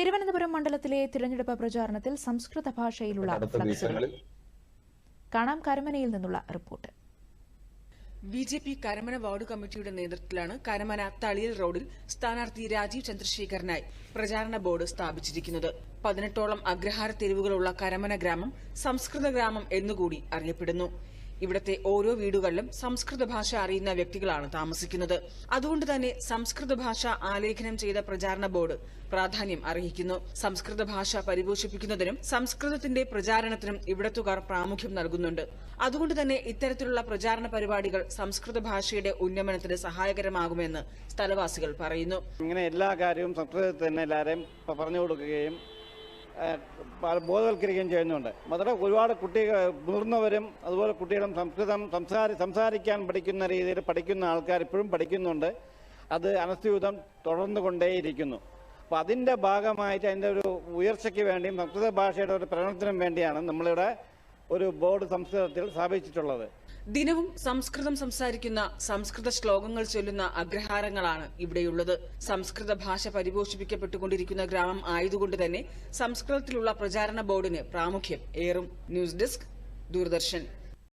തിരുവനന്തപുരം മണ്ഡലത്തിലെ തിരഞ്ഞെടുപ്പ് പ്രചാരണത്തിൽ സംസ്കൃത ഭാഷയിലുള്ള ഫ്ലക്സുകൾ കാണാം കരമനയിൽ നിന്നുള്ള report. B J P Karamana ward കമ്മിറ്റിയുടെ നേതൃത്വത്തിലാണ് കരമന തളിയൽ റോഡിൽ സ്ഥാനാർത്ഥി രാജീവ് ചന്ദ്രശേഖരനായി പ്രചാരണ ബോർഡ് സ്ഥാപിച്ചിരിക്കുന്നത്. പതിനെട്ടോളം അഗ്രഹാര തെരുവുകളുള്ള കരമന ഗ്രാമം സംസ്കൃത ഗ്രാമം എന്നുകൂടി അറിയപ്പെടുന്നു. ഇവിടത്തെ ഓരോ വീടുകളിലും സംസ്കൃത ഭാഷ അറിയുന്ന വ്യക്തികളാണ് താമസിക്കുന്നത്. അതുകൊണ്ട് തന്നെ സംസ്കൃത ഭാഷ ആലേഖനം ചെയ്ത പ്രചാരണ ബോർഡ് പ്രാധാന്യം അർഹിക്കുന്നു. സംസ്കൃത ഭാഷ പരിപോഷിപ്പിക്കുന്നതിനും സംസ്കൃതത്തിന്റെ പ്രചാരണത്തിനും ഇവിടത്തുകാർ പ്രാമുഖ്യം നൽകുന്നുണ്ട്. അതുകൊണ്ട് തന്നെ ഇത്തരത്തിലുള്ള പ്രചാരണ പരിപാടികൾ സംസ്കൃത ഭാഷയുടെ ഉന്നമനത്തിന് സഹായകരമാകുമെന്ന് സ്ഥലവാസികൾ പറയുന്നു. ഇങ്ങനെ എല്ലാ കാര്യവും സംസ്കൃതത്തിൽ തന്നെ എല്ലാവരെയും പറഞ്ഞു കൊടുക്കുകയും ബോധവൽക്കരിക്കുകയും ചെയ്യുന്നുണ്ട്. മാത്രമല്ല ഒരുപാട് കുട്ടികൾ മുതിർന്നവരും അതുപോലെ കുട്ടികളും സംസ്കൃതം സംസാരി സംസാരിക്കാൻ പഠിക്കുന്ന രീതിയിൽ പഠിക്കുന്ന ആൾക്കാർ ഇപ്പോഴും പഠിക്കുന്നുണ്ട്. അത് അനസ്യൂതം തുടർന്നു കൊണ്ടേയിരിക്കുന്നു അപ്പോൾ അതിന്റെ ഭാഗമായിട്ട് അതിന്റെ ഒരു ഉയർച്ചയ്ക്ക് വേണ്ടിയും സംസ്കൃത ഭാഷയുടെ ഒരു പ്രകടനത്തിനും വേണ്ടിയാണ് നമ്മളിവിടെ ഒരു ബോർഡ് സംസ്കൃതത്തിൽ സ്ഥാപിച്ചിട്ടുള്ളത്. ദിനവും സംസ്കൃതം സംസാരിക്കുന്ന സംസ്കൃത ശ്ലോകങ്ങൾ ചൊല്ലുന്ന അഗ്രഹാരങ്ങളാണ് ഇവിടെയുള്ളത്. സംസ്കൃത ഭാഷ പരിപോഷിപ്പിക്കപ്പെട്ടുകൊണ്ടിരിക്കുന്ന ഗ്രാമം ആയതുകൊണ്ട് തന്നെ സംസ്കൃതത്തിലുള്ള പ്രചാരണ ബോർഡിന് പ്രാമുഖ്യം. ഏറും ന്യൂസ് ഡെസ്ക് ദൂരദർശൻ.